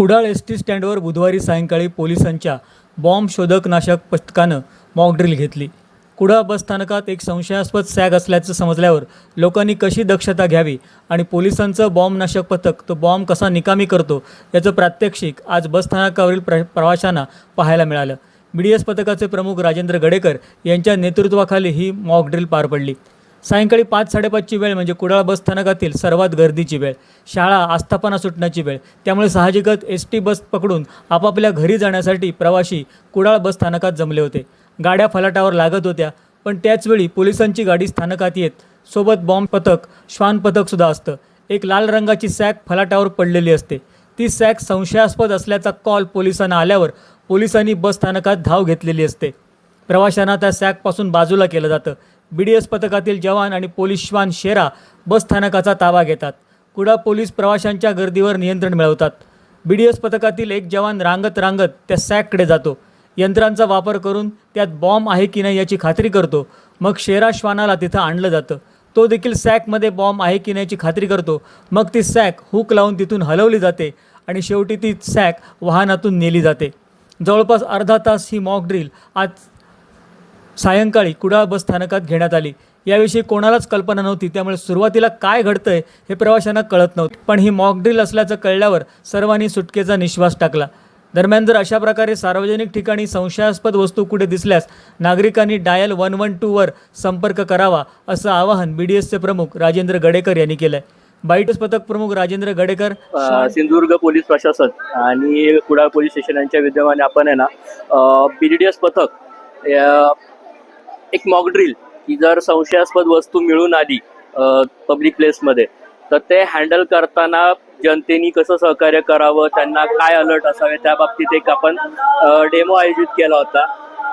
Kudal S T स्टँडवर बुधवारी सायंकाळी पोलिसांच्या बॉम्ब शोधक नाशक पथकानं मॉकड्रिल घेतली. कुडाळ बस स्थानकात एक संशयास्पद सॅग असल्याचं समजल्यावर लोकांनी कशी दक्षता घ्यावी आणि पोलिसांचं बॉम्बनाशक पथक तो बॉम्ब कसा निकामी करतो याचं प्रात्यक्षिक आज बसस्थानकावरील प्र प्रवाशांना पाहायला मिळालं. बी डी एस पथकाचे प्रमुख राजेंद्र गडेकर यांच्या नेतृत्वाखाली ही मॉकड्रिल पार पडली. सायंकाळी पाच साडेपाचची वेळ म्हणजे कुडाळ बस स्थानकातील सर्वात गर्दीची वेळ शाळा आस्थापना सुटण्याची वेळ. त्यामुळे साहजिकच एस टी बस पकडून आपापल्या घरी जाण्यासाठी प्रवासी कुडाळ बस स्थानकात जमले होते. गाड्या फलाटावर लागत होत्या पण त्याचवेळी पोलिसांची गाडी स्थानकात येत. सोबत बॉम्ब पथक श्वान पथकसुद्धा असतं. एक लाल रंगाची सॅक फलाटावर पडलेली असते. ती सॅक संशयास्पद असल्याचा कॉल पोलिसांना आल्यावर पोलिसांनी बस स्थानकात धाव घेतलेली असते. प्रवाशांना त्या सॅकपासून बाजूला केलं जातं. बी डी एस पथकातील जवान आणि पोलीस श्वान शेरा बस स्थानकाचा ताबा घेतात. कुडा पोलीस प्रवाशांच्या गर्दीवर नियंत्रण मिळवतात. बी डी एस पथकातील एक जवान रांगत रांगत त्या सॅककडे जातो. यंत्रांचा वापर करून त्यात बॉम्ब आहे की नाही याची खात्री करतो. मग शेरा श्वानाला तिथं आणलं जातं. तो देखील सॅकमध्ये बॉम्ब आहे की नाही याची खात्री करतो. मग ती सॅक हुक लावून तिथून हलवली जाते आणि शेवटी ती सॅक वाहनातून नेली जाते. जवळपास अर्धा तास ही मॉक ड्रिल आज सायंकाळी कुडाळ बस स्थानकात घेण्यात आली. याविषयी कोणालाच कल्पना नव्हती. त्यामुळे सुरुवातीला काय घडतंय हे प्रवाशांना कळत नव्हते. पण ही मॉकड्रिल असल्याचं कळल्यावर सर्वांनी सुटकेचा निश्वास टाकला. दरम्यान जर अशा प्रकारे सार्वजनिक ठिकाणी संशयास्पद वस्तू कुठे दिसल्यास नागरिकांनी डायल वन वन टूवर संपर्क करावा असं आवाहन बी डी एसचे प्रमुख राजेंद्र गडेकर यांनी केलं आहे बाईटस पथक प्रमुख राजेंद्र गडेकर. सिंधुदुर्ग पोलीस प्रशासन आणि कुडाळ पोलीस स्टेशन यांच्या विद्यमाने आपण आहे ना बी डी एस पथक एक मॉक ड्रिल की जर संशयास्पद वस्तू मिळून आली पब्लिक प्लेसमध्ये तर ते हँडल करताना जनतेनी कसं सहकार्य करावं त्यांना काय अलर्ट असावे त्या बाबतीत एक आपण डेमो आयोजित केला होता.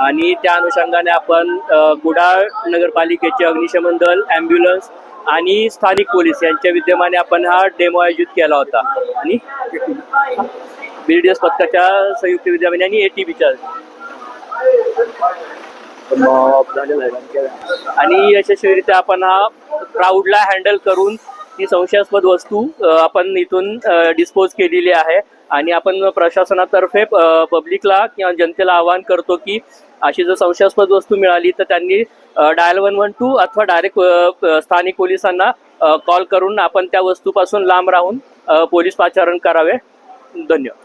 आणि त्या अनुषंगाने आपण गुडाळ नगरपालिकेचे अग्निशमन दल ॲम्ब्युलन्स आणि स्थानिक पोलीस यांच्या विद्यमाने आपण हा डेमो आयोजित केला होता. आणि बी डी एस पथकाच्या संयुक्त विद्यमाने आणि ए टी बीच्या आणि यशस्वीरित्या आपण हा क्राऊडला हँडल करून ही संशयास्पद वस्तू आपण इथून डिस्पोज केलेली आहे. आणि आपण प्रशासनातर्फे पब्लिकला किंवा जनतेला आवाहन करतो की अशी जर संशयास्पद वस्तू मिळाली तर त्यांनी डायल वन वन टू अथवा डायरेक्ट स्थानिक पोलिसांना कॉल करून आपण त्या वस्तूपासून लांब राहून पोलीस पाचारण करावे. धन्यवाद.